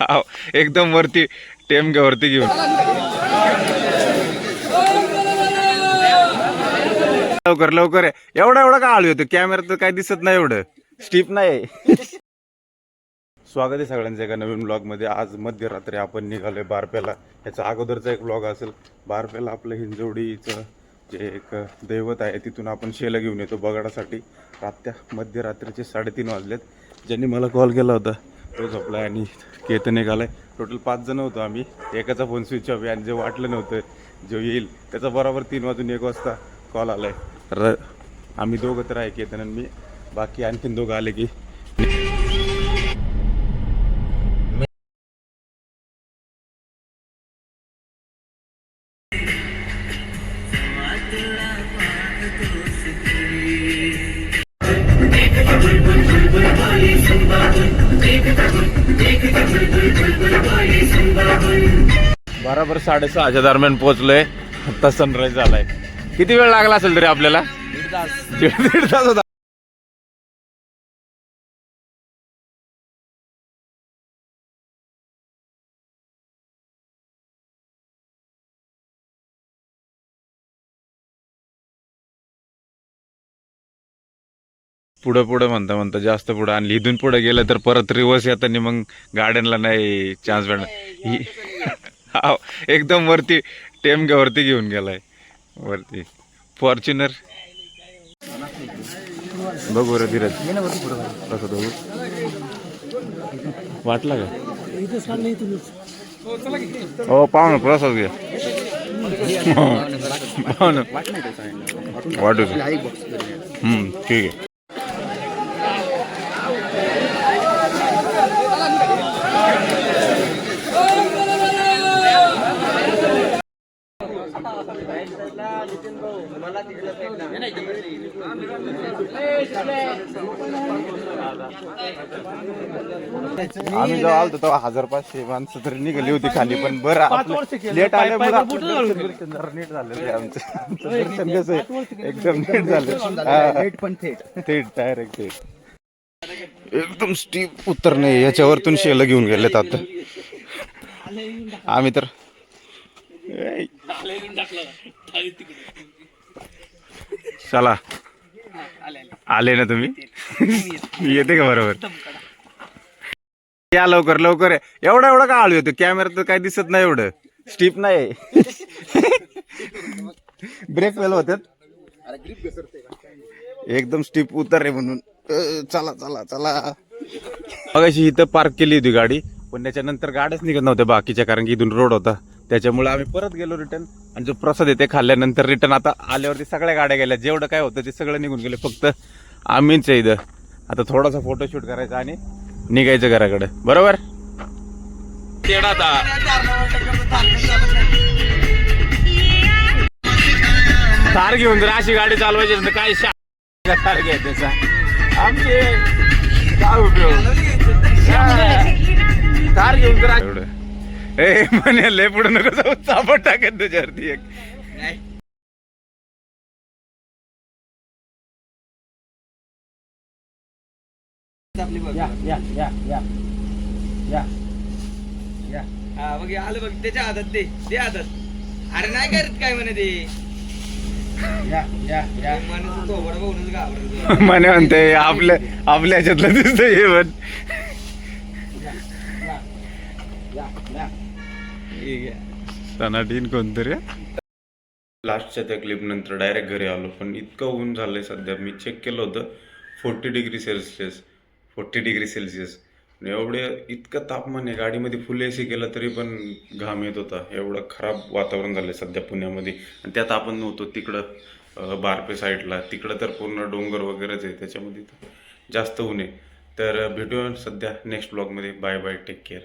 हाव एकदम वरती टेमक्या वरती घेऊन. लवकर लवकर आहे. एवढा एवढा का आळू येतो? कॅमेरा तर काय दिसत नाही एवढं. स्टीप नाही. स्वागत आहे सगळ्यांचं एका नवीन ब्लॉगमध्ये आज मध्यरात्री आपण निघालोय बारपेला. याचा अगोदरचा एक ब्लॉग असेल. बारपेला आपलं हिंजवडीचं जे एक दैवत आहे तिथून आपण शेला घेऊन येतो बगाडासाठी. रात्या मध्यरात्रीचे साडेतीन वाजलेत. ज्यांनी मला कॉल केला होता तो झोपला आणि केतन निघालाय. टोटल पाच जण होतो आम्ही. एकाचा फोन स्विच ऑफ आहे आणि जे वाटलं नव्हतं जो येईल त्याचा बरोबर तीन वाजून एक वाजता कॉल आलाय. र आम्ही दोघं तर आहे केतन आणि मी. बाकी आणखीन दोघं आले की. बरोबर साडेसहाच्या दरम्यान पोहोचलोय. आता सनराईज झालाय किती वेळ लागला असेल तरी आपल्याला? दीड दीड तास होता. पुढं पुढं म्हणता म्हणता जास्त पुढं. आणि इथून पुढे गेलं तर परत रिवर्स येताना मग गार्डनला नाही चान्स भेटणार. ही- एकदम वरती टेमग्या वरती घेऊन गेलाय. वरती. फॉर्च्युनर. बघू रे धीरज. कसं बघू. वाटला का? हो पाहू ना प्रसाद घ्या. पाहू ना. वाटू ठीक आहे. आम्ही जेव्हा आलतो तेव्हा हजार पाचशे माणसं तरी निघाली होती खाली पण बरं लेट आल्यामुळे आपलं बिर्शन जरा नीट झालं आमचं. दर्शन कसं एकदम नीट झालं. पण थेट. थेट डायरेक्ट थेट. एकदम स्टीप उत्तर नाही याच्यावरतून शेल घेऊन गेलेत आता. आम्ही तर. चला. आले ना तुम्ही? येते का बरोबर? या लवकर लवकर. एवढा एवढा का आळू येतो. कॅमेरा तर काय दिसत नाही एवढं. स्टीप नाही. ब्रेक फेल होतात. एकदम स्टीप उतर आहे म्हणून. चला चला चला. अशी इथं पार्क केली होती गाडी पण त्याच्यानंतर गाड्याच निघत नव्हत्या बाकीच्या कारण की इथून रोड होता. त्याच्यामुळे आम्ही परत गेलो रिटर्न. आणि जो प्रसाद येते खाल्ल्यानंतर रिटर्न आता आल्यावरती सगळ्या गाड्या गेल्या. जेवढं काय होतं ते सगळं निघून गेले. फक्त आम्हीच इथं. आता थोडासा फोटोशूट करायचा आणि निघायचं घराकडे. बरोबर? थार घेऊन जर अशी गाडी चालवायची तर काय थार घ्या त्याचा आमचे काय उपयोग? थार घेऊन जर ए म्हणे लय पुढे नको जाऊ चापट टाकत त्याच्यावरती एक. या या या या. या. या. हा बघ हे आलं बघ त्याच्या हातात दे दे हातात. अरे नाही करत काय म्हणे ते? या या या. माणूस तो वडा बघूनच घाबरतो. म्हणे म्हणते आपल्या आपल्या ह्याच्यातलं दिसतं हे पण या या सनाटीन कोणतरी लास्टच्या त्या क्लिप नंतर डायरेक्ट घरी आलो. पण इतकं ऊन झालंय सध्या. मी चेक केलं होतं. Forty degree Celsius forty degree Celsius एवढे इतकं तापमान आहे. गाडीमध्ये फुल ए सी केलं तरी पण घाम येत होता. एवढं खराब वातावरण झालंय सध्या पुण्यामध्ये. आणि त्यात आपण नव्हतो. तिकडं बारपे साईडला. तिकडं तर पूर्ण डोंगर वगैरेच आहे. त्याच्यामध्ये तर जास्त ऊन आहे. तर भेटूया सध्या नेक्स्ट ब्लॉगमध्ये बाय बाय टेक केअर